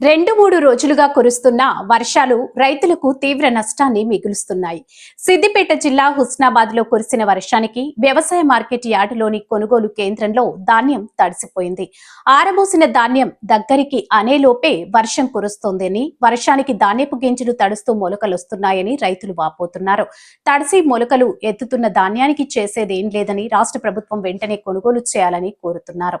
రెండు మూడు రోజులుగా కురుస్తున్న వర్షాలు రైతులకు తీవ్ర నష్టాన్ని మిగులుస్తున్నాయి. సిద్దిపేట జిల్లా హుస్నాబాద్లో కురిసిన వర్షానికి వ్యవసాయ మార్కెట్ యార్డులోని కొనుగోలు కేంద్రంలో ధాన్యం తడిసిపోయింది. ఆరబోసిన ధాన్యం దగ్గరికి అనేలోపే వర్షం కురుస్తోందని వర్షానికి ధాన్యపు గింజలు తడుస్తూ మొలకలొస్తున్నాయని రైతులు వాపోతున్నారు. తడిసి మొలకలు ఎత్తుతున్న ధాన్యానికి చేసేదేం లేదని రాష్ట్ర ప్రభుత్వం వెంటనే కొనుగోలు చేయాలని కోరుతున్నారు.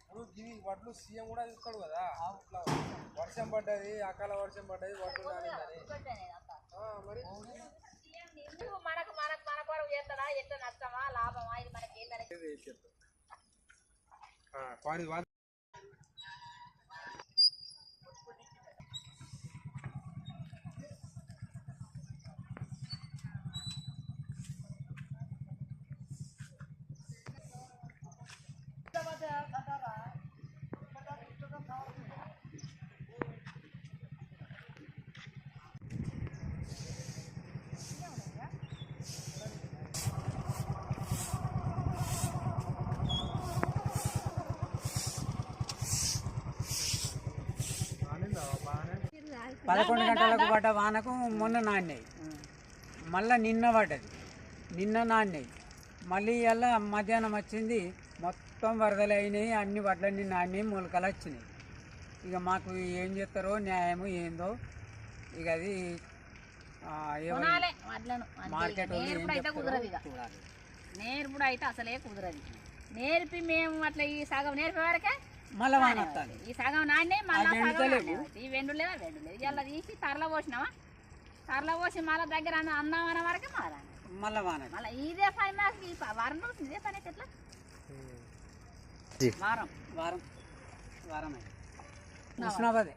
ఇప్పుడు గివి వడ్లు సీఎం కూడా చూస్తాడు కదా. వర్షం పడ్డది అకాల వర్షం పడ్డది వడ్లు మరి మనకు మనకు మన కొరకు చేస్తాడా? ఎంత నష్టమా లాభమా? ఇది మనకి ఏంటనే పదకొండు గంటలకు పడ్డ వానకు మొన్న నాణ్యాయి మళ్ళీ నిన్న పడ్డది. నిన్న నాణ్యాయి మళ్ళీ ఇలా మధ్యాహ్నం వచ్చింది మొత్తం వరదలు అయినాయి అన్ని వడ్లన్నీ నాణ్యాయి మొలకలు వచ్చినాయి. ఇక మాకు ఏం చేస్తారో న్యాయము ఏందో ఇక అది. మార్కెట్ నేర్పుడు అయితే. నేర్పుడు అసలే కుదరదు. నేర్పి మేము అట్లా ఈ సగం నేర్పే వరకే మళ్ళీ వాన వస్తుంది. ఈ సగం నాణ్యే మళ్ళీ సగం. ఈ వెండు లేదా వెండు లేదు. ఇలా తీసి తరల పోసినావా? తరల పోసి మళ్ళీ దగ్గర అన్న- వరకే మారా మళ్ళీ వాన మళ్ళీ ఇదే మార్క్స్ ఈ ప- వారం రోజులు ఇదే పని అయితే ఎట్లా? వారం వారం వారం అయింది. హుస్నాబాదే